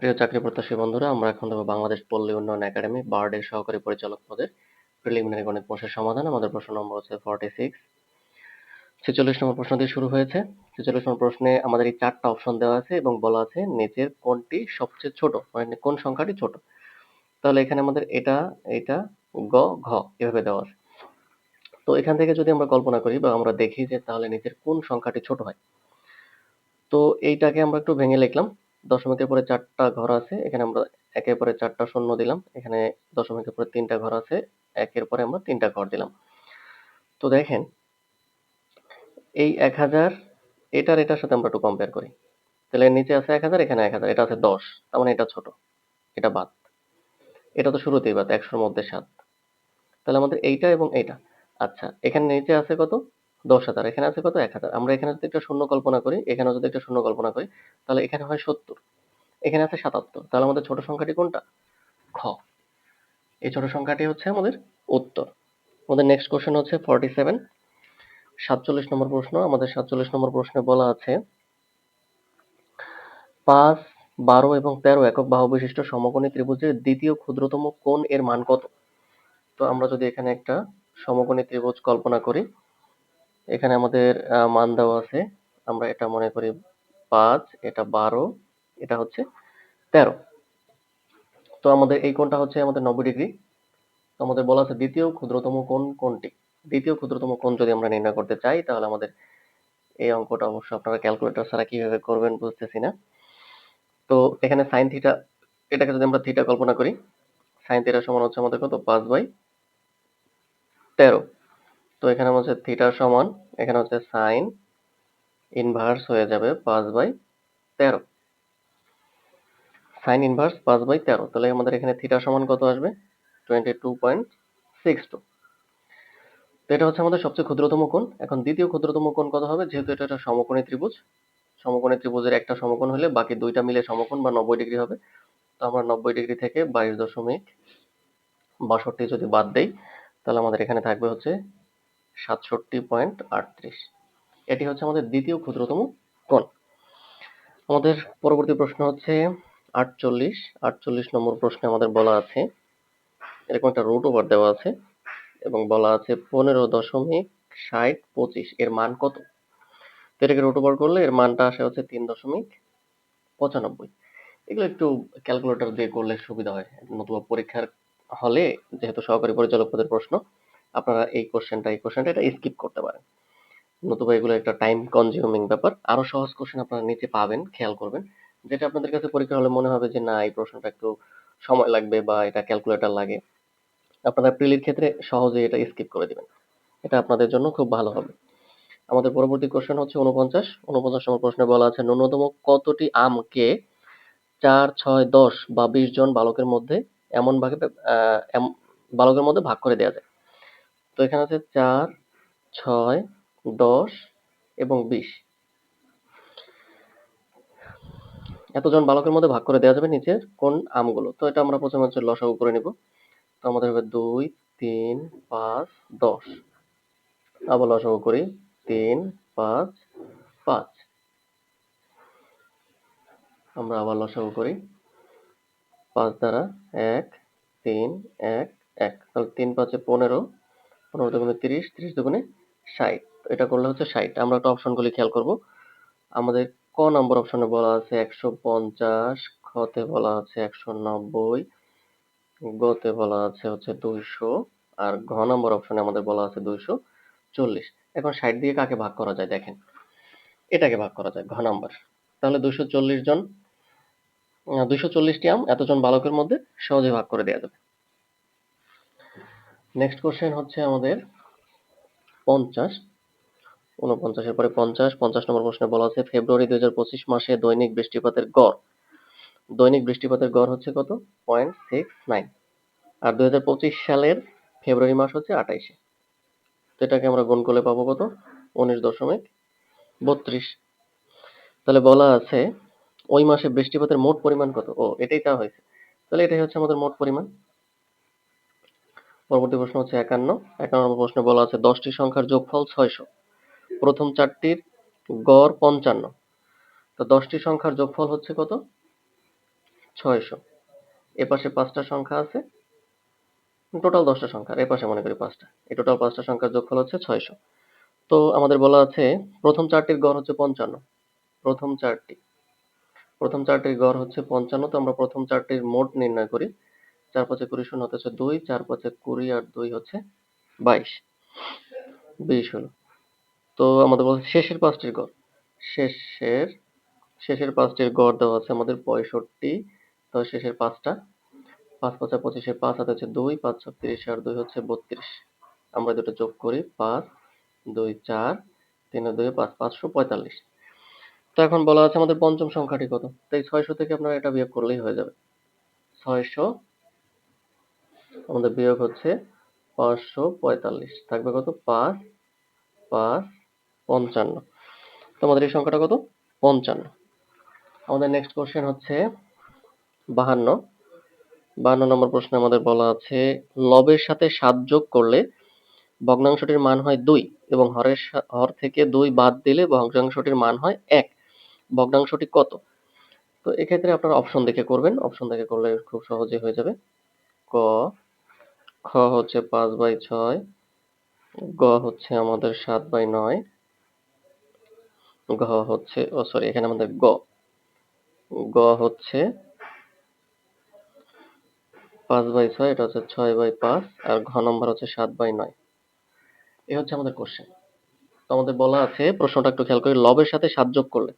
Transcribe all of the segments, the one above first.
প্রিয় চাকরি প্রত্যাশী বন্ধুরা, আমরা এখন দেবো বাংলাদেশ পল্লী উন্নয়ন একাডেমি বার্ডের সহকারী পরিচালক পদের প্রিলিমিনারি গণিত প্রশ্নের সমাধান, আমাদের প্রশ্ন নম্বর হচ্ছে ফর্টি সিক্স ছেচল্লিশ নম্বর প্রশ্ন দিয়ে শুরু হয়েছে। ছেচল্লিশ নম্বর প্রশ্নে আমাদের এই চারটা অপশন দেওয়া আছে এবং বলা আছে নিচের কোনটি সবচেয়ে ছোট মানে কোন সংখ্যাটি ছোট। তাহলে এখানে আমাদের এটা এটা, গ, ঘ এভাবে দেওয়া আছে। তো এখান থেকে যদি আমরা কল্পনা করি বা আমরা দেখি যে তাহলে নিচের কোন সংখ্যাটি ছোট হয়। তো এইটাকে আমরা একটু ভেঙে লিখলাম। দশমিকের পরে চারটা ঘর আছে, এখানে আমরা একের পরে চারটা শূন্য দিলাম, এখানে দশমিকের পরে তিনটা ঘর আছে, একের পরে আমরা তিনটা ঘর দিলাম। তো দেখেন, এই এক হাজার, এটার এটার সাথে আমরা একটু কম্পেয়ার করি। তাহলে নিচে আছে এক হাজার, এখানে এক হাজার, এটা আছে দশ, তার মানে এটা ছোট, এটা বাদ। এটা তো শুরুতেই বাদ, একশোর মধ্যে সাত। তাহলে আমাদের এইটা এবং এইটা। আচ্ছা এখানে নিচে আছে কত? দশ হাজার, এখানে আছে কত? এক হাজার। আমরা এখানে যদি একটা শূন্য কল্পনা করি, এখানেও যদি একটা শূন্য কল্পনা করি, তাহলে এখানে হয় সত্তর। এখানে আছে সাতাত্তর। তাহলে আমাদের ছোট সংখ্যাটি কোনটা? খ। এই ছোট সংখ্যাটি হচ্ছে আমাদের উত্তর। আমাদের নেক্সট কোশ্চেন হচ্ছে ফর্টি সেভেন সাতচল্লিশ নম্বর প্রশ্ন। আমাদের সাতচল্লিশ নম্বর প্রশ্নে বলা আছে, পাঁচ, বারো এবং তেরো একক বাহু বিশিষ্ট সমকোণী ত্রিভুজের দ্বিতীয় ক্ষুদ্রতম কোণ এর মান কত? তো আমরা যদি এখানে একটা সমকোণী ত্রিভুজ কল্পনা করি এখানে আমাদের মান দেওয়া আছে। আমরা এটা মনে করি পাঁচ, এটা বারো, এটা হচ্ছে তেরো। তো আমাদের এই কোণটা হচ্ছে আমাদের নব্বই ডিগ্রি। আমাদের বলা আছে দ্বিতীয় ক্ষুদ্রতম কোণ কোনটি দ্বিতীয় ক্ষুদ্রতম কোণ যদি আমরা নির্ণয় করতে চাই, তাহলে আমাদের এই অঙ্কটা অবশ্য আপনারা ক্যালকুলেটর ছাড়া কীভাবে করবেন বুঝতেছি না। তো এখানে সাইন থিটা এটাকে যদি আমরা থিটা কল্পনা করি সাইন থিটা সমান হচ্ছে আমাদের কত? পাঁচ বাই তেরো। তো এখানে হচ্ছে থিটা সমান, এখানে হচ্ছে সাইন ইনভার্স হয়ে যাবে পাঁচ বাই তেরো। সাইন ইনভার্স পাঁচ বাই তেরো, তাহলে আমাদের এখানে থিটা সমান কত আসবে? Twenty two point six two তো এটা হচ্ছে আমাদের সবচেয়ে ক্ষুদ্রতম কোণ। এখন দ্বিতীয় ক্ষুদ্রতম কোণ কত হবে? যেহেতু এটা একটা সমকোণী ত্রিভুজ, সমকোণী ত্রিভুজের একটা সমকোণ হলে বাকি দুইটা মিলে সমকোণ বা নব্বই ডিগ্রি হবে। তো আমরা নব্বই ডিগ্রি থেকে বাইশ দশমিক বাষট্টি যদি বাদ দেই, তাহলে আমাদের এখানে থাকবে হচ্ছে সাতষট্টি পয়েন্ট আটত্রিশ। এটি হচ্ছে আমাদের দ্বিতীয় ক্ষুদ্রতম কোণ। আমাদের পরবর্তী প্রশ্ন হচ্ছে আটচল্লিশ। আটচল্লিশ নম্বর প্রশ্নে আমাদের বলা আছে, এরকম একটা রুট ওভার দেওয়া আছে এবং বলা আছে পনেরো দশমিক ষাট পঁচিশ। এর মান কত? তো এটাকে রুট ওভার করলে এর মানটা আসে হচ্ছে তিন দশমিক পঁচানব্বই। এগুলো একটু ক্যালকুলেটর দিয়ে করলে সুবিধা হয়। নতুবা পরীক্ষার হলে যেহেতু সহকারী পরিচালক পদের প্রশ্ন আপনারা এই কোশ্চেনটা এই কোশ্চেনটা এটা স্কিপ করতে পারেন। নতুবা এগুলো একটা টাইম কনজিউমিং ব্যাপার। আরও সহজ কোশ্চেন আপনারা নিচে পাবেন, খেয়াল করবেন। যেটা আপনাদের কাছে পরীক্ষা হলে মনে হবে যে, না, এই প্রশ্নটা একটু সময় লাগবে বা এটা ক্যালকুলেটর লাগে। আপনারা প্রিলির ক্ষেত্রে সহজে এটা স্কিপ করে দিবেন। এটা আপনাদের জন্য খুব ভালো হবে। আমাদের পরবর্তী কোশ্চেন হচ্ছে উনপঞ্চাশ উনপঞ্চাশ নম্বর প্রশ্নে বলা আছে, ন্যূনতম কতটি আমকে চার, ছয়, দশ বা বিশ জন বালকের মধ্যে এমন ভাবে বালকের মধ্যে ভাগ করে দেওয়া যায়? তো এখানে আছে চার, ছয়, দশ এবং বিশ। এতজন বালকের মধ্যে ভাগ করে দেওয়া যাবে নিচের কোন আমগুলো? তো এটা আমরা প্রথমে হচ্ছে লসাগু করে নিব। তো আমাদের হবে দুই, তিন, পাঁচ, দশ। আবার লসাগু করি। তিন, পাঁচ পাঁচ। আমরা আবার লসাগু করি। পাঁচ দ্বারা এক, তিন, এক এক। তাহলে তিন পাঁচে পনেরো পনেরো দুগুণে তিরিশ তিরিশ দুগুণে ষাট। এটা করলে হচ্ছে ষাট। আমরা একটা অপশনগুলি খেয়াল করব। আমাদের ক নম্বর অপশনে বলা আছে একশো পঞ্চাশ, খতে বলা আছে একশো নব্বই, গতে বলা আছে হচ্ছে দুইশো, আর ঘ নম্বর অপশনে আমাদের বলা আছে দুইশো চল্লিশ। এখন ষাট দিয়ে কাকে ভাগ করা যায় দেখেন? এটাকে ভাগ করা যায়, ঘ নম্বর। তাহলে দুইশো চল্লিশ জন দুইশো চল্লিশটি আম এতজন বালকের মধ্যে সহজে ভাগ করে দেওয়া যাবে। নেক্সট কোশ্চেন হচ্ছে আমাদের পঞ্চাশ। উনপঞ্চাশের পরে পঞ্চাশ পঞ্চাশ নম্বর প্রশ্নে বলা আছে, ফেব্রুয়ারি দুই হাজার পঁচিশ মাসে দৈনিক বৃষ্টিপাতের গড়। দৈনিক বৃষ্টিপাতের গড় হচ্ছে কত? পয়েন্ট সিক্স নাইন আর দুই হাজার পঁচিশ সালের ফেব্রুয়ারি মাস হচ্ছে আঠাইশে তো এটাকে আমরা গুণ করলে পাবো কত? উনিশ দশমিক বত্রিশ। তাহলে বলা আছে, ওই মাসে বৃষ্টিপাতের মোট পরিমাণ কত? ও, এটাই তা হয়েছে। তাহলে এটাই হচ্ছে আমাদের মোট পরিমাণ। পরবর্তী প্রশ্ন হচ্ছে একান্ন। একান্ন নম্বর প্রশ্নে বলা আছে, দশটি সংখ্যার যোগফল ছয়শো। প্রথম চারটির গড় পঞ্চান্ন। তো দশটি সংখ্যার যোগফল হচ্ছে কত? ছয়শো। এ পাশে পাঁচটা সংখ্যা আছে। টোটাল দশটা সংখ্যা আর এ পাশে মনে করি পাঁচটা। এই টোটাল পাঁচটা সংখ্যার যোগফল হচ্ছে ছয়শো। তো আমাদের বলা আছে, প্রথম চারটির গড় হচ্ছে পঞ্চান্ন। প্রথম চারটি। প্রথম চারটির গড় হচ্ছে পঞ্চান্ন। তো আমরা প্রথম চারটির মোট নির্ণয় করি। চার পাঁচে কুড়ি শূন্য হচ্ছে দুই, চার পাঁচে কুড়ি আর দুই হচ্ছে বাইশ। বিশ হলো। তো আমাদের বলছে শেষের পাঁচটির গড়। শেষের শেষের পাঁচটির গড় দেওয়া আছে আমাদের পঁয়ষট্টি। তো শেষের পাঁচটা, পাঁচ পাঁচা পঁচিশে পাঁচ হাতে হচ্ছে দুই, পাঁচ তিরিশ আর দুই হচ্ছে বত্রিশ। আমরা দুটো যোগ করি পাঁচ, দুই, চার, তিন, দুই, পাঁচ, পাঁচশো পঁয়তাল্লিশ। তো এখন বলা আছে আমাদের পঞ্চম সংখ্যাটি কত? তাই ছয়শো থেকে আপনারা এটা বিয়োগ করলেই হয়ে যাবে। ছয়শো আমাদের বিয়োগ হচ্ছে পাঁচশো পঁয়তাল্লিশ। থাকবে কত? পাঁচ পাঁচ, পঞ্চান্ন। তো আমাদের এই সংখ্যাটা কত? পঞ্চান্ন। আমাদের নেক্সট কোশ্চেন হচ্ছে বাহান্ন। বাহান্ন নম্বর প্রশ্নে আমাদের বলা আছে, লবের সাথে সাত যোগ করলে ভগ্নাংশটির মান হয় দুই এবং হরের হর থেকে দুই বাদ দিলে ভগ্নাংশটির মান হয় এক। ভগ্নাংশটি কত? তো এক্ষেত্রে আপনারা অপশন দেখে করবেন। অপশন দেখে করলে খুব সহজে হয়ে যাবে। ক খ হচ্ছে পাঁচ বাই ছয়, গ হচ্ছে আমাদের সাত বাই নয়, ঘ হচ্ছে, ও সরি এখানে আমাদের গ গ হচ্ছে পাঁচ বাই ছয়, এটা হচ্ছে ছয় বাই পাঁচ, আর ঘ নম্বর হচ্ছে সাত বাই নয়। এই হচ্ছে আমাদের কোশ্চেন তো আমাদের বলা আছে, প্রশ্নটা একটু খেয়াল করি, লবের সাথে সাত যোগ করলে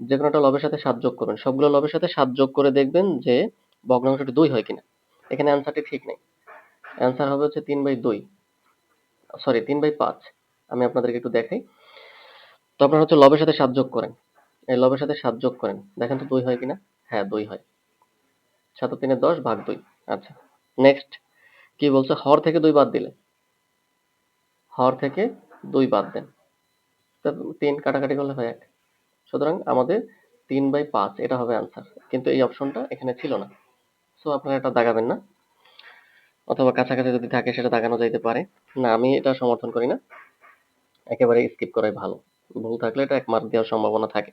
যে কোনো একটা লবের সাথে সাত যোগ করবেন। সবগুলো লবের সাথে সাত যোগ করে দেখবেন যে, ভগ্নাংশটি দুই হয় কিনা। এখানে অ্যান্সারটি ঠিক নেই। অ্যান্সার হবে হচ্ছে তিন বাই দুই। সরি তিন বাই পাঁচ। আমি আপনাদেরকে একটু দেখাই। তো আপনারা হচ্ছে লবের সাথে সাত যোগ করেন। এই লবের সাথে সাত যোগ করেন। দেখেন তো দুই হয় কিনা? হ্যাঁ দুই হয়। সাত তিনে দশ ভাগ দুই। আচ্ছা নেক্সট কি বলছে? হর থেকে দুই বাদ দিলে। হর থেকে দুই বাদ দেন। তিন কাটাকাটি করলে হয় এক। সুতরাং আমাদের তিন বাই পাঁচ, এটা হবে আনসার কিন্তু এই অপশনটা এখানে ছিল না। সো আপনারা এটা দাগাবেন না। অথবা কাছাকাছি যদি থাকে সেটা দাগানো যাইতে পারে। না, আমি এটা সমর্থন করি না। একেবারে স্কিপ করাই ভালো। ভুল থাকলে এটা এক মার্ক দেওয়ার সম্ভাবনা থাকে।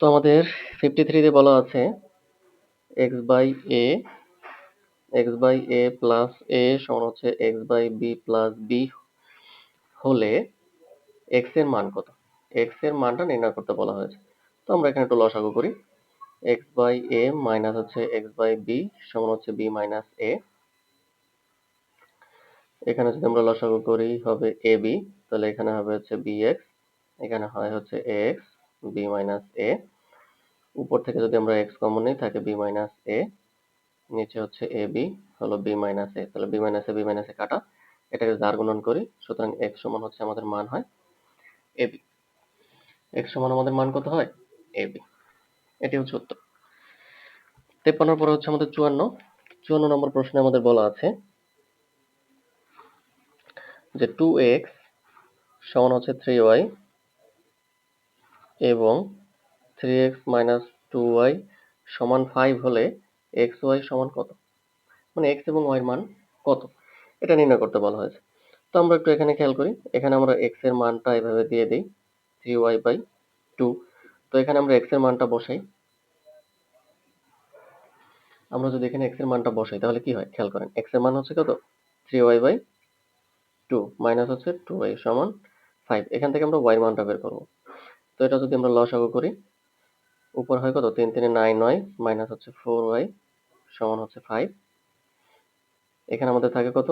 তো আমাদের ফিফটি থ্রিতে বলা আছে x by a x by a plus a সমান হচ্ছে x by b plus b হলে এক্সের মান কত? এক্সের মানটা নির্ণয় করতে বলা হয়েছে। তো আমরা এখানে একটু লসাগু করি। এক্স বাই এ মাইনাস হচ্ছে এক্স বাই বি সমান হচ্ছে বি মাইনাস এ এখানে যদি আমরা লসাগু করি হবে এ বি, তাহলে এখানে হবে হচ্ছে বি এক্স, এখানে হয় হচ্ছে a x, b minus a. উপর থেকে যদি আমরা এক্স কমন নিই, থাকে বি মাইনাস এ, নিচে হচ্ছে এ বি, হলো বি মাইনাস এ। তাহলে b minus a, b minus a কাটা, এটাকে যার গুণন করি, সুতরাং এক্স সমান হচ্ছে আমাদের মান হয় এ বি। এক্স সমান আমাদের মান কত হয়? A b. এটি হচ্ছে উত্তর। তেপ্পান্নর পরে হচ্ছে আমাদের চুয়ান্ন। চুয়ান্ন নম্বর প্রশ্নে আমাদের বলা আছে যে টু এক্স সমান হচ্ছে থ্রি ওয়াই এবং three x minus two y সমান ফাইভ হলে এক্স ওয়াই সমান কত? মানে এক্স এবং ওয়াই মান কত? এটা নির্ণয় করতে বলা হয়েছে। তো আমরা একটু এখানে খেয়াল করি। এখানে আমরা এক্সের মানটা এভাবে দিয়ে দিই থ্রি ওয়াই বাই টু তো এখানে আমরা এক্সের মানটা বসাই। আমরা যদি এখানে এক্সের মানটা বসাই, তাহলে কি হয়? খেয়াল করেন এক্সের মান হচ্ছে কত? Three y by two minus হচ্ছে টু ওয়াই সমান ফাইভ এখান থেকে আমরা ওয়াই মানটা বের করব। তো এটা যদি আমরা লসাগু করি, উপর হয় কত? তিন, তিনে নাইন নয় মাইনাস হচ্ছে ফোর ওয়াই সমান হচ্ছে ফাইভ এখানে আমাদের থাকে কত?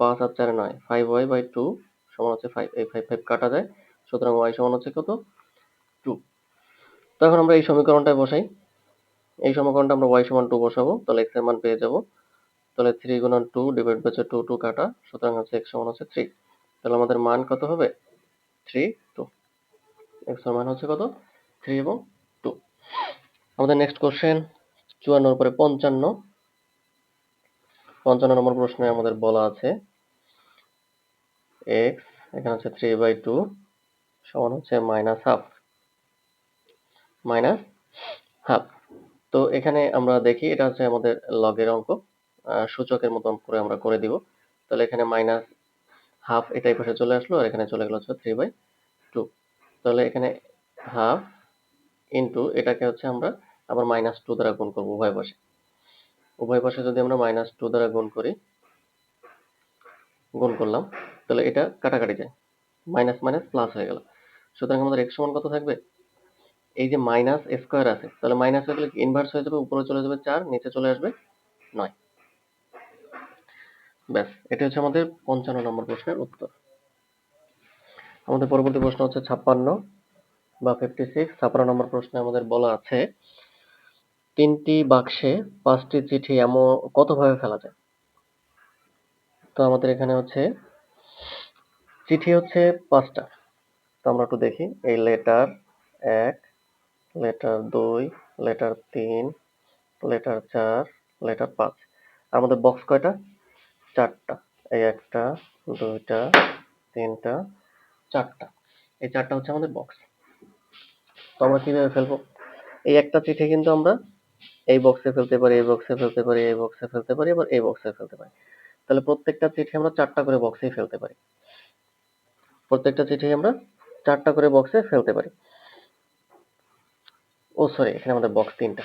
পাঁচ আর চারে নয় ফাইভ ওয়াই বাই টু সমান হচ্ছে ফাইভ এই ফাইভ ফাইভ কাটা যায়, সুতরাং ওয়াই সমান হচ্ছে কত? টু তো এখন আমরা এই সমীকরণটায় বসাই। এই সমীকরণটা আমরা ওয়াই সমান টু বসাবো, তাহলে এক্সের মান পেয়ে যাব। তাহলে থ্রি গুণন two divide by two two কাটা, সুতরাং হচ্ছে এক্স সমান হচ্ছে থ্রি তাহলে আমাদের মান কত হবে? থ্রি টু এক্স মান হচ্ছে কত? থ্রি এবং টু আমাদের নেক্সট কোশ্চেন চুয়ান্নর পরে পঞ্চান্ন। পঞ্চান্ন নম্বর প্রশ্নে আমাদের বলা আছে এক্স এখানে হচ্ছে থ্রি বাই টু সমান হচ্ছে মাইনাস হাফ মাইনাস হাফ তো এখানে আমরা দেখি, এটা হচ্ছে আমাদের লগের অঙ্ক। সূচকের মতন করে আমরা করে দিব। তাহলে এখানে মাইনাস হাফ এটা এই পাশে চলে আসলো, আর এখানে চলে গেল হচ্ছে থ্রি বাই টু তাহলে এখানে হাফ ইন্টু এটাকে হচ্ছে আমরা আবার মাইনাস টু দ্বারা গুণ করব উভয় পাশে। উভয় পাশে যদি আমরা মাইনাস টু দ্বারা গুণ করি, গুণ করলাম, তাহলে এটা কাটাকাটি যায়। মাইনাস মাইনাস প্লাস হয়ে গেল। সুতরাং আমাদের এক্স সমান কত থাকবে? এই যে মাইনাস স্কোয়ার আছে, তাহলে মাইনাস হয়ে গেলে ইনভার্স হয়ে যাবে? উপরে চলে যাবে চার, নিচে চলে আসবে নয়। ব্যাস, এটা হচ্ছে আমাদের পঞ্চান্ন নম্বর প্রশ্নের উত্তর। আমাদের পরবর্তী প্রশ্ন হচ্ছে ছাপ্পান্ন বা ফিফটি সিক্স ছাপ্পান্ন নম্বর প্রশ্নে আমাদের বলা আছে, তিনটি বাক্সে পাঁচটি চিঠি এমন কতভাবে ফেলা যায়? তো আমাদের এখানে হচ্ছে, চিঠি হচ্ছে পাঁচটা। তো আমরা একটু দেখি, এই লেটার এক লেটার দুই লেটার তিন লেটার চার লেটার পাঁচ। আমাদের বক্স কয়টা? চারটা। এই একটা, দুইটা, তিনটা, চারটা। এই চারটা হচ্ছে আমাদের বক্স তো আমরা কীভাবে ফেলব? এই একটা চিঠি কিন্তু আমরা এই বক্সে ফেলতে পারি, এই বক্সে ফেলতে পারি, এই বক্সে ফেলতে পারি, আবার এই বক্সে ফেলতে পারি। তাহলে প্রত্যেকটা চিঠি আমরা চারটা করে বক্সেই ফেলতে পারি। প্রত্যেকটা চিঠি আমরা চারটা করে বক্সে ফেলতে পারি। ও সরি এখানে আমাদের বক্স তিনটা।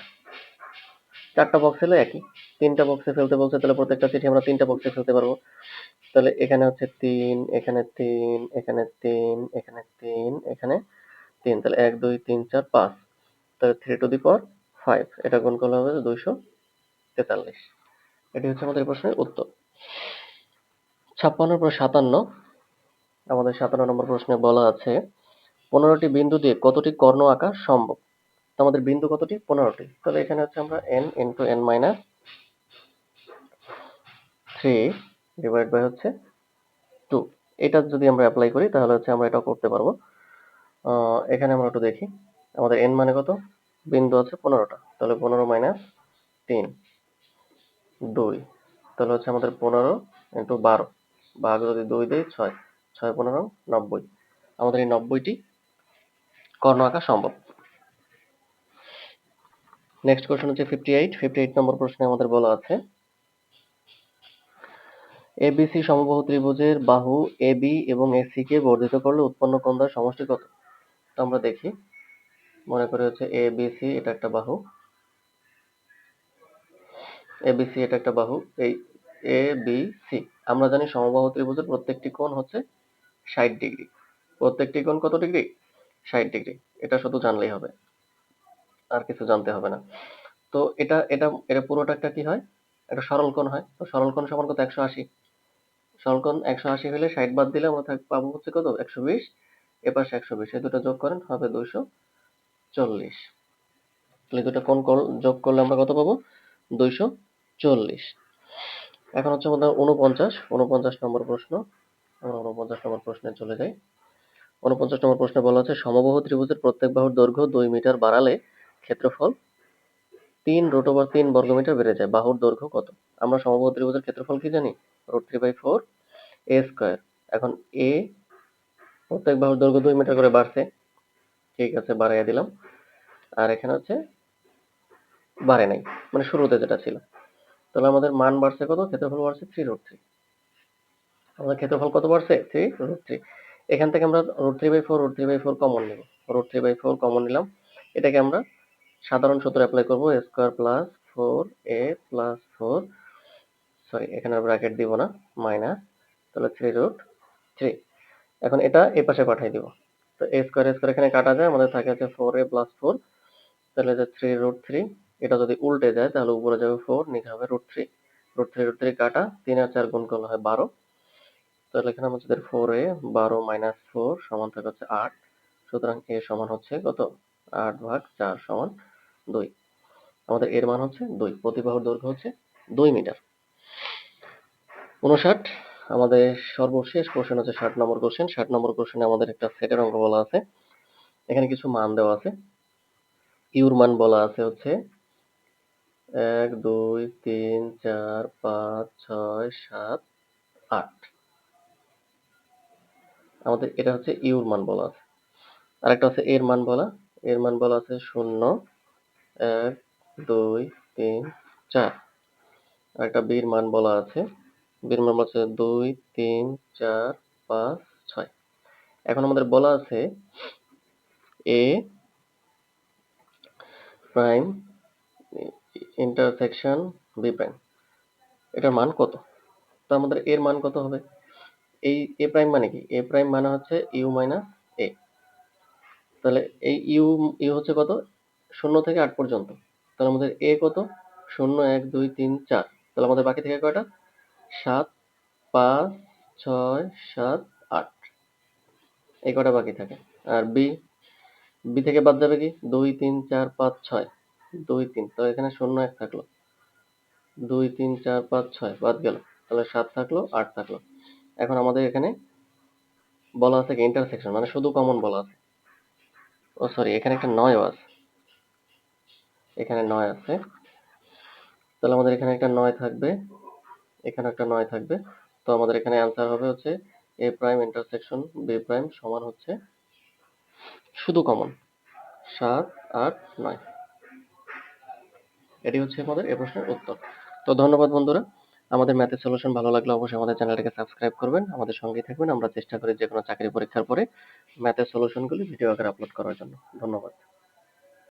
চারটা বক্স হলো একই। তিনটা বক্সে ফেলতে বলছে, তাহলে প্রত্যেকটা চিঠি আমরা তিনটা বক্সে ফেলতে পারব। তাহলে এখানে হচ্ছে তিন, এখানে তিন এখানে তিন এখানে তিন এখানে তিন। তাহলে এক, দুই, তিন, চার, পাঁচ। তাহলে three to the power five এটা গুণ করলে হবে দুইশো তেতাল্লিশ। এটি হচ্ছে আমাদের প্রশ্নের উত্তর। ছাপ্পান্নর পর সাতান্ন। আমাদের সাতান্ন নম্বর প্রশ্নে বলা আছে, পনেরোটি বিন্দু দিয়ে কতটি কর্ণ আঁকা সম্ভব? আমাদের বিন্দু কতটি? পনেরোটি। তাহলে এখানে হচ্ছে আমরা n into n minus three divide by হচ্ছে টু এটা যদি আমরা অ্যাপ্লাই করি, তাহলে হচ্ছে আমরা এটা করতে পারব। এখানে আমরা একটু দেখি। আমাদের এন মানে কত? বিন্দু আছে পনেরোটা। তাহলে পনেরো মাইনাস তিন, দুই। তাহলে হচ্ছে আমাদের পনেরো ইন্টু বারো। ভাগ যদি দুই দিই ছয়। ছয়, পনেরো, নব্বই। আমাদের এই নব্বইটি কর্ণ আঁকা সম্ভব। নেক্সট কোশ্চেন হচ্ছে ফিফটি এইট ফিফটি এইট নম্বর প্রশ্নে আমাদের বলা আছে এবিসি সমবাহু ত্রিভুজের বাহু এবি এবং এসি কে বর্ধিত করলে উৎপন্ন কোণ দ্বয়ের সমষ্টি কত? তো আমরা দেখি। মনে করি হচ্ছে এবিসি এটা একটা বাহু। এবিসি এটা একটা বাহু। এই এ বি সি আমরা জানি সমবাহু ত্রিভুজের প্রত্যেকটি কোণ হচ্ছে ষাট ডিগ্রি। প্রত্যেকটি কোণ কত ডিগ্রি? ষাট ডিগ্রি। এটা শুধু জানলেই হবে। আর কিছু জানতে হবে না। তো এটা এটা এটা পুরোটা একটা কি হয়? একটা সরল কোণ হয়। তো সরল কোণ সমান কত? একশো আশি। সরল একশো আশি হলে ষাট বাদ দিলে আমরা থাক পাবো হচ্ছে কত? একশো বিশ। এপাশে একশো বিশ, এই দুটো যোগ করেন, হবে দুইশো চল্লিশ। তাহলে দুটো কোন যোগ করলে আমরা কত পাবো? দুইশো চল্লিশ। এখন হচ্ছে আমাদের উনপঞ্চাশ উনপঞ্চাশ নম্বর প্রশ্ন। আমরা উনপঞ্চাশ নম্বর প্রশ্নে চলে যাই। উনপঞ্চাশ নম্বর প্রশ্নে বলা আছে সমবাহু ত্রিভুজের প্রত্যেক বাহুর দৈর্ঘ্য দুই মিটার বাড়ালে ক্ষেত্রফল তিন রুট ওভার তিন বর্গমিটার বেড়ে যায়। বাহুর দৈর্ঘ্য কত? আমরা সমবাহু ত্রিভুজের ক্ষেত্রফল কি জানি? Root three by four. A square এখন এ প্রত্যেক বাহুর দৈর্ঘ্য দুই মিটার করে বাড়ছে। ঠিক আছে, বাড়াইয়া দিলাম। আর এখানে হচ্ছে বাড়ে নাই। মানে শুরুতে যেটা ছিল। তাহলে আমাদের মান বাড়ছে কত? ক্ষেত্রফল বাড়ছে থ্রি রুট থ্রি আমাদের ক্ষেত্রফল কত বাড়ছে? থ্রি রুট থ্রি এখান থেকে আমরা root three by four root three by four common নিব। Root three by four common নিলাম। এটাকে আমরা সাধারণ সূত্র অ্যাপ্লাই করব। Square plus four a plus four sorry এখানে ব্র্যাকেট দিব না। মাইনাস তাহলে থ্রি রুট থ্রি এখন এটা এ পাশে পাঠিয়ে দিব। তো এ স্কোয়ার এ স্কোয়ার এখানে কাটা যায়, আমাদের থাকে হচ্ছে ফোর এ প্লাস ফোর তাহলে যে থ্রি রুট থ্রি এটা যদি উল্টে যায়, তাহলে উপরে যাবে ফোর নিচে হবে root three root three root three কাটা, তিন আর চার গুণ করলে হয় বারো। তাহলে এখানে আমাদের ফোর এ বারো মাইনাস ফোর সমান থাকে হচ্ছে আট। সুতরাং এ সমান হচ্ছে কত? আট ভাগ চার সমান দুই। আমাদের এর মান হচ্ছে দুই। প্রতি বাহুর দৈর্ঘ্য হচ্ছে দুই মিটার। উনষাট আমাদের সর্বশেষ কোশ্চেন হচ্ছে ষাট নম্বর কোশ্চেন ষাট নম্বর কোশ্চেনে আমাদের একটা সেটের অঙ্ক বলা আছে। এখানে কিছু মান দেওয়া আছে। ইউর মান বলা আছে হচ্ছে এক, দুই, তিন, চার, পাঁচ, ছয়, সাত, আট। আমাদের এটা হচ্ছে ইউর মান বলা আছে। আরেকটা হচ্ছে এর মান বলা। এর মান বলা আছে শূন্য, এক, দুই, তিন, চার। আরেকটা বির মান বলা আছে। বির বলা আছে দুই, তিন, চার, পাঁচ, ছয়। এখন আমাদের বলা আছে a prime intersection b prime এটার মান কত? তো আমাদের এর মান কত হবে? এই এ প্রাইম মানে কি? এ প্রাইম মানে হচ্ছে ইউ মাইনাস এ তাহলে এই ইউ ইউ হচ্ছে কত? শূন্য থেকে আট পর্যন্ত। তাহলে আমাদের এ কত? শূন্য, এক, দুই, তিন, চার। তাহলে আমাদের বাকি থেকে কয়টা? সাত, পাঁচ, ছয়, সাত, আট। এই কটা বাকি থাকে। আর বি বি থেকে বাদ যাবে কি? দুই, তিন, চার, পাঁচ, ছয়। দুই, তিন। তো এখানে শূন্য এক থাকল। দুই, তিন, চার, পাঁচ, ছয়। বাদ গেল। তাহলে সাত থাকল, আট থাকল। এখন আমাদের এখানে বলা আছে কি? ইন্টারসেকশন মানে শুধু কমন বলা আছে। ও সরি এখানে একটা নয় আছে। এখানে নয় আছে। তাহলে আমাদের এখানে একটা নয় থাকবে। এখানে একটা নয় থাকবে। তো আমাদের এখানে অ্যান্সার হবে হচ্ছে a prime intersection b prime সমান হচ্ছে শুধু কমন সাত, আট, নয়। এটি হচ্ছে আমাদের এ প্রশ্নের উত্তর। তো ধন্যবাদ বন্ধুরা। আমাদের ম্যাথের সলিউশন ভালো লাগলে অবশ্যই আমাদের চ্যানেলটিকে সাবস্ক্রাইব করবেন। আমাদের সঙ্গেই থাকবেন। আমরা চেষ্টা করি যে কোনো চাকরি পরীক্ষার পরে ম্যাথের সলিউশনগুলি ভিডিও আকারে আপলোড করার জন্য। ধন্যবাদ।